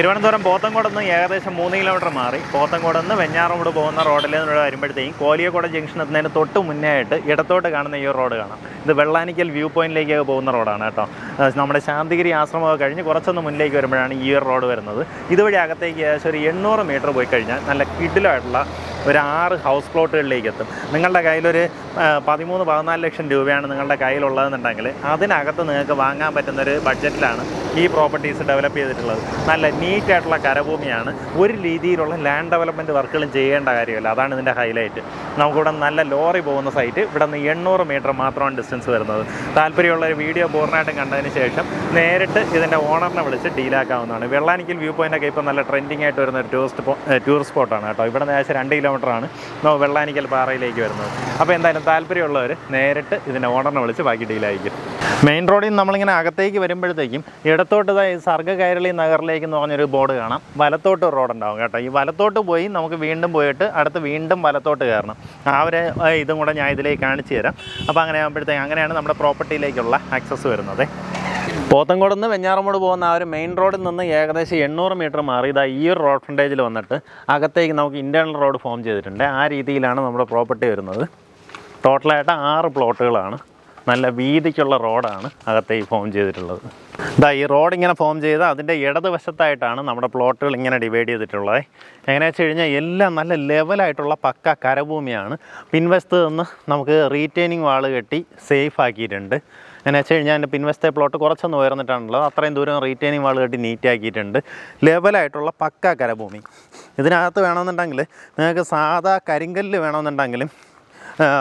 തിരുവനന്തപുരം പോത്തൻകോട് നിന്ന് ഏകദേശം മൂന്ന് കിലോമീറ്റർ മാറി. പോത്തൻകോട് നിന്ന് വെഞ്ഞാറോട് പോകുന്ന റോഡിൽ നിന്ന് വരുമ്പോഴത്തേക്കും കോലിയക്കോട് ജംഗ്ഷൻ എത്തുന്നതിന് തൊട്ട് മുന്നേ ആയിട്ട് ഇടത്തോട്ട് കാണുന്ന ഈ റോഡ് കാണാം. ഇത് വെള്ളാനിക്കൽ വ്യൂ പോയിന്റിലേക്കൊക്കെ പോകുന്ന റോഡാണ് കേട്ടോ. നമ്മുടെ ശാന്തിഗിരി ആശ്രമമൊക്കെ കഴിഞ്ഞ് കുറച്ചൊന്ന് മുന്നിലേക്ക് വരുമ്പോഴാണ് ഈ റോഡ് വരുന്നത്. ഇതുവഴി അകത്തേക്ക് ഏകദേശം ഒരു എണ്ണൂറ് മീറ്റർ പോയി കഴിഞ്ഞാൽ നല്ല കിഡിലായിട്ടുള്ള ഒരു ആറ് ഹൗസ് പ്ലോട്ടുകളിലേക്ക് എത്തും നിങ്ങളുടെ കയ്യിലൊരു പതിമൂന്ന് പതിനാല് ലക്ഷം രൂപയാണ് നിങ്ങളുടെ കയ്യിലുള്ളതെന്നുണ്ടെങ്കിൽ അതിനകത്ത് നിങ്ങൾക്ക് വാങ്ങാൻ പറ്റുന്ന ഒരു ബഡ്ജറ്റിലാണ് ഈ പ്രോപ്പർട്ടീസ് ഡെവലപ്പ് ചെയ്തിട്ടുള്ളത്. നല്ല നീറ്റ് ആയിട്ടുള്ള കരഭൂമിയാണ്. ഒരു രീതിയിലുള്ള ലാൻഡ് ഡെവലപ്മെന്റ് വർക്കുകളും ചെയ്യേണ്ട കാര്യമില്ല. അതാണ് ഇതിന്റെ ഹൈലൈറ്റ് നമുക്കിവിടെ നല്ല ലോറി പോകുന്ന സൈറ്റ് ഇവിടെ നിന്ന് എണ്ണൂറ് മീറ്റർ മാത്രമാണ് ഡിസ്റ്റൻസ് വരുന്നത്. താല്പര്യമുള്ള ഒരു വീഡിയോ പൂർണമായിട്ടും കണ്ടതിന് ശേഷം നേരിട്ട് ഇതിന്റെ ഓണറിനെ വിളിച്ച് ഡീലാക്കാവുന്നതാണ് വെള്ളാനിക്കൽ വ്യൂ പോയിന്റൊക്കെ ഇപ്പോൾ നല്ല ട്രെൻഡിങ് ആയിട്ട് വരുന്ന ഒരു ടൂറിസ്റ്റ് ടൂറിസ്റ്റ് സ്പോട്ടാണ് കേട്ടോ. ഇവിടെ നിന്ന് ഏകദേശം രണ്ട് കിലോമീറ്ററാണ് നമ്മൾ വെള്ളാനിക്കൽ പാറയിലേക്ക് വരുന്നത്. അപ്പോൾ എന്തായാലും താല്പര്യമുള്ളവർ നേരിട്ട് ഇതിന്റെ ഓണറിനെ വിളിച്ച് ബാക്കി ഡീലായിരിക്കും മെയിൻ റോഡിൽ നിന്ന് നമ്മളിങ്ങനെ അകത്തേക്ക് വരുമ്പോഴത്തേക്കും ഇടത്തോട്ട് സർഗ കൈരളി നഗറിലേക്ക് എന്ന് പറഞ്ഞൊരു ബോർഡ് കാണാം. വലത്തോട്ട് ഒരു റോഡ് ഉണ്ടാവും കേട്ടോ. ഈ വലത്തോട്ട് പോയി നമുക്ക് വീണ്ടും പോയിട്ട് അടുത്ത് വീണ്ടും വലത്തോട്ട് കയറണം. ആ ഒരു ഇതും കൂടെ ഞാൻ ഇതിലേക്ക് കാണിച്ചു തരാം. അപ്പോൾ അങ്ങനെ ആകുമ്പോഴത്തേക്ക് അങ്ങനെയാണ് നമ്മുടെ പ്രോപ്പർട്ടിയിലേക്കുള്ള ആക്സസ് വരുന്നത്. പോത്തൻകോട് നിന്ന് വെഞ്ഞാറമൂട് പോകുന്ന ആ ഒരു മെയിൻ റോഡിൽ നിന്ന് ഏകദേശം എണ്ണൂറ് മീറ്റർ മാറി. ഇതാ ഈ ഒരു റോഡ് ഫ്രണ്ടേജിൽ വന്നിട്ട് അകത്തേക്ക് നമുക്ക് ഇന്റേർണൽ റോഡ് ഫോം ചെയ്തിട്ടുണ്ട്. ആ രീതിയിലാണ് നമ്മുടെ പ്രോപ്പർട്ടി വരുന്നത്. ടോട്ടലായിട്ട് ആറ് പ്ലോട്ടുകളാണ് നല്ല വീതിക്കുള്ള റോഡാണ് അകത്തേക്ക് ഫോം ചെയ്തിട്ടുള്ളത്. ഇതാ ഈ റോഡ് ഇങ്ങനെ ഫോം ചെയ്ത് അതിന്റെ ഇടതുവശത്തായിട്ടാണ് നമ്മുടെ പ്ലോട്ടുകൾ ഇങ്ങനെ ഡിവൈഡ് ചെയ്തിട്ടുള്ളത്. എങ്ങനെയാണെന്ന് വെച്ച് കഴിഞ്ഞാൽ എല്ലാം നല്ല ലെവലായിട്ടുള്ള പക്ക കരഭൂമിയാണ്. പിൻവശത്ത് നിന്ന് നമുക്ക് റീറ്റെയിനിങ് വാൾ കെട്ടി സേഫ് ആക്കിയിട്ടുണ്ട്. എന്നു വെച്ച് കഴിഞ്ഞാൽ എന്റെ പിൻവശത്തെ പ്ലോട്ട് കുറച്ചൊന്ന് ഉയർന്നിട്ടാണുള്ളത്. അത്രയും ദൂരം റീറ്റെയിനിങ് വാൾ കെട്ടി നീറ്റാക്കിയിട്ടുണ്ട് ലെവലായിട്ടുള്ള പക്ക കരഭൂമി. ഇതിനകത്ത് വേണമെന്നുണ്ടെങ്കിൽ നിങ്ങൾക്ക് സാധാ കരിങ്കല്ല് വേണമെന്നുണ്ടെങ്കിലും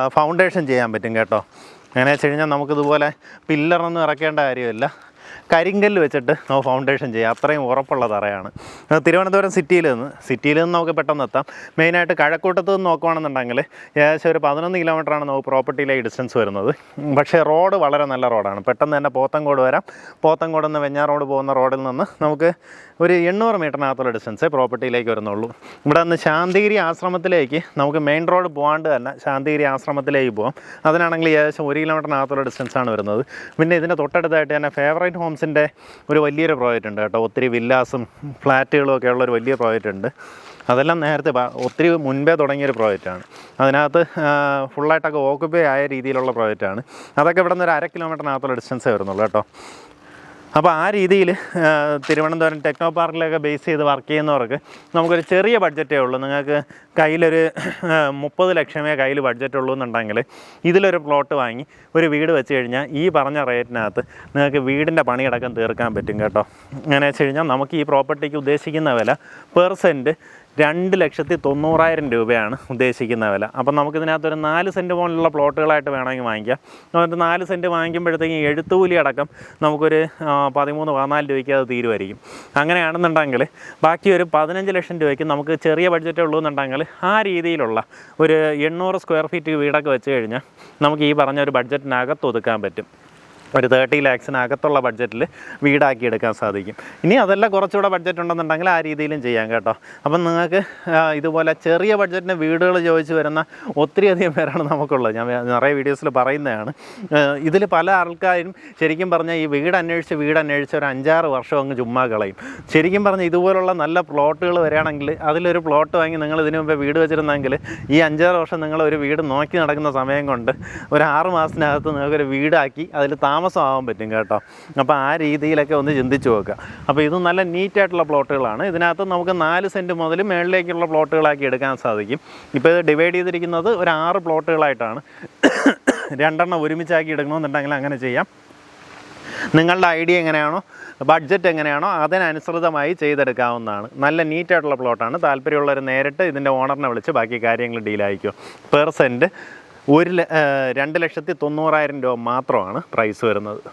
ഫൗണ്ടേഷൻ ചെയ്യാൻ പറ്റും കേട്ടോ. അങ്ങനെ വെച്ച് കഴിഞ്ഞാൽ നമുക്കിതുപോലെ പില്ലറൊന്നും ഇറക്കേണ്ട കാര്യമില്ല. കരിങ്കല്ല് വെച്ചിട്ട് നമുക്ക് ഫൗണ്ടേഷൻ ചെയ്യാം അത്രയും ഉറപ്പുള്ള തറയാണ്. തിരുവനന്തപുരം സിറ്റിയിൽ നിന്ന് സിറ്റിയിൽ നിന്ന് നമുക്ക് പെട്ടെന്ന് എത്താം. മെയിനായിട്ട് കഴക്കൂട്ടത്ത് നിന്ന് നോക്കുകയാണെന്നുണ്ടെങ്കിൽ ഏകദേശം ഒരു പതിനൊന്ന് കിലോമീറ്ററാണ് നമുക്ക് പ്രോപ്പർട്ടിയിലേക്ക് ഡിസ്റ്റൻസ് വരുന്നത്. പക്ഷേ റോഡ് വളരെ നല്ല റോഡാണ് പെട്ടെന്ന് തന്നെ പോത്തങ്കോട് വരാം. പോത്തങ്കോട് നിന്ന് വെഞ്ഞാറോട് പോകുന്ന റോഡിൽ നിന്ന് നമുക്ക് ഒരു എണ്ണൂറ് മീറ്ററിനകത്തുള്ള ഡിസ്റ്റൻസ് പ്രോപ്പർട്ടിയിലേക്ക് വരുന്നുള്ളൂ. ഇവിടെ നിന്ന് ശാന്തിഗിരി ആശ്രമത്തിലേക്ക് നമുക്ക് മെയിൻ റോഡ് പോകാണ്ട് തന്നെ ശാന്തിഗിരി ആശ്രമത്തിലേക്ക് പോകാം അതിനാണെങ്കിൽ ഏകദേശം ഒരു കിലോമീറ്ററിനകത്തുള്ള ഡിസ്റ്റൻസാണ് വരുന്നത്. പിന്നെ ഇതിന്റെ തൊട്ടടുത്തായിട്ട് തന്നെ ഫേവറേറ്റ് ഹോംസിന്റെ ഒരു വലിയൊരു പ്രോജക്റ്റ് ഉണ്ട് കേട്ടോ. ഒത്തിരി വില്ലാസും ഫ്ലാറ്റുകളും ഒക്കെ ഉള്ള ഒരു വലിയ പ്രോജക്റ്റ് ഉണ്ട് അതെല്ലാം നേരത്തെ ഒത്തിരി മുൻപേ തുടങ്ങിയൊരു പ്രോജക്റ്റാണ്. അതിനകത്ത് ഫുള്ളായിട്ടൊക്കെ ഓക്കുപ്പേ ആയ രീതിയിലുള്ള പ്രോജക്റ്റാണ്. അതൊക്കെ ഇവിടെ നിന്ന് ഒരു അര കിലോമീറ്ററിനകത്തുള്ള ഡിസ്റ്റൻസേ വരുന്നുള്ളൂ കേട്ടോ. അപ്പോൾ ആ രീതിയിൽ തിരുവനന്തപുരം ടെക്നോ പാർക്കിലൊക്കെ ബേസ് ചെയ്ത് വർക്ക് ചെയ്യുന്നവർക്ക് നമുക്കൊരു ചെറിയ ബഡ്ജറ്റേ ഉള്ളൂ. നിങ്ങൾക്ക് കയ്യിലൊരു മുപ്പത് ലക്ഷമേ കയ്യിൽ ബഡ്ജറ്റ് ഉള്ളൂ എന്നുണ്ടെങ്കിൽ ഇതിലൊരു പ്ലോട്ട് വാങ്ങി ഒരു വീട് വെച്ച് കഴിഞ്ഞാൽ ഈ പറഞ്ഞ റേറ്റിനകത്ത് നിങ്ങൾക്ക് വീടിന്റെ പണിയടക്കം തീർക്കാൻ പറ്റും കേട്ടോ. അങ്ങനെ വെച്ച് കഴിഞ്ഞാൽ നമുക്ക് ഈ പ്രോപ്പർട്ടിക്ക് ഉദ്ദേശിക്കുന്ന വില പെർ സെന്റ് രണ്ട് ലക്ഷത്തി തൊണ്ണൂറായിരം രൂപയാണ് ഉദ്ദേശിക്കുന്ന വില. അപ്പം നമുക്കിതിനകത്ത് ഒരു നാല് സെന്റ് പോലുള്ള പ്ലോട്ടുകളായിട്ട് വേണമെങ്കിൽ വാങ്ങിക്കാം. എന്നിട്ട് നാല് സെന്റ് വാങ്ങിക്കുമ്പോഴത്തേക്കും എഴുത്തുകൂലി അടക്കം നമുക്കൊരു പതിമൂന്ന് പതിനാല് രൂപയ്ക്ക് അത് തീരുമായിരിക്കും അങ്ങനെയാണെന്നുണ്ടെങ്കിൽ ബാക്കി ഒരു പതിനഞ്ച് ലക്ഷം രൂപയ്ക്ക് നമുക്ക് ചെറിയ ബഡ്ജറ്റേ ഉള്ളൂ എന്നുണ്ടെങ്കിൽ ആ രീതിയിലുള്ള ഒരു എണ്ണൂറ് സ്ക്വയർ ഫീറ്റ് വീടൊക്കെ വെച്ച് കഴിഞ്ഞാൽ നമുക്ക് ഈ പറഞ്ഞ ഒരു ബഡ്ജറ്റിനകത്ത് ഒതുക്കാൻ പറ്റും. ഒരു തേർട്ടി ലാക്സിനകത്തുള്ള ബഡ്ജറ്റിൽ വീടാക്കി എടുക്കാൻ സാധിക്കും. ഇനി അതല്ല കുറച്ചുകൂടെ ബഡ്ജറ്റ് ഉണ്ടെന്നുണ്ടെങ്കിൽ ആ രീതിയിലും ചെയ്യാം കേട്ടോ. അപ്പം നിങ്ങൾക്ക് ഇതുപോലെ ചെറിയ ബഡ്ജറ്റിന് വീടുകൾ ചോദിച്ചു വരുന്ന ഒത്തിരി അധികം പേരാണ് നമുക്കുള്ളത്. ഞാൻ നിറയെ വീഡിയോസിൽ പറയുന്നതാണ്. ഇതിൽ പല ആൾക്കാരും ശരിക്കും പറഞ്ഞാൽ ഈ വീട് അന്വേഷിച്ച് വീട് അന്വേഷിച്ച് ഒരു അഞ്ചാറ് വർഷം അങ്ങ് ചുമ്മാ കളയും. ശരിക്കും പറഞ്ഞാൽ ഇതുപോലുള്ള നല്ല പ്ലോട്ടുകൾ വരികയാണെങ്കിൽ അതിലൊരു പ്ലോട്ട് വാങ്ങി നിങ്ങൾ ഇതിനു മുമ്പേ വീട് വെച്ചിരുന്നെങ്കിൽ ഈ അഞ്ചാറ് വർഷം നിങ്ങൾ ഒരു വീട് നോക്കി നടക്കുന്ന സമയം കൊണ്ട് ഒരു ആറ് മാസത്തിനകത്ത് നിങ്ങൾക്കൊരു വീടാക്കി അതിൽ താമസമാവാൻ പറ്റും കേട്ടോ. അപ്പോൾ ആ രീതിയിലൊക്കെ ഒന്ന് ചിന്തിച്ച് നോക്കുക അപ്പോൾ ഇത് നല്ല നീറ്റായിട്ടുള്ള പ്ലോട്ടുകളാണ്. ഇതിനകത്ത് നമുക്ക് നാല് സെന്റ് മുതൽ മേളിലേക്കുള്ള പ്ലോട്ടുകളാക്കി എടുക്കാൻ സാധിക്കും. ഇപ്പോൾ ഇത് ഡിവൈഡ് ചെയ്തിരിക്കുന്നത് ഒരു ആറ് പ്ലോട്ടുകളായിട്ടാണ്. രണ്ടെണ്ണം ഒരുമിച്ചാക്കി എടുക്കണമെന്നുണ്ടെങ്കിൽ അങ്ങനെ ചെയ്യാം. നിങ്ങളുടെ ഐഡിയ എങ്ങനെയാണോ ബഡ്ജറ്റ് എങ്ങനെയാണോ അതിനനുസൃതമായി ചെയ്തെടുക്കാവുന്നതാണ്. നല്ല നീറ്റായിട്ടുള്ള പ്ലോട്ടാണ്. താല്പര്യമുള്ളവർ നേരിട്ട് ഇതിന്റെ ഓണറിനെ വിളിച്ച് ബാക്കി കാര്യങ്ങൾ ഡീലായിരിക്കും പെർ സെന്റ് ഒരു രണ്ട് ലക്ഷത്തി തൊണ്ണൂറായിരം രൂപ മാത്രമാണ് പ്രൈസ് വരുന്നത്.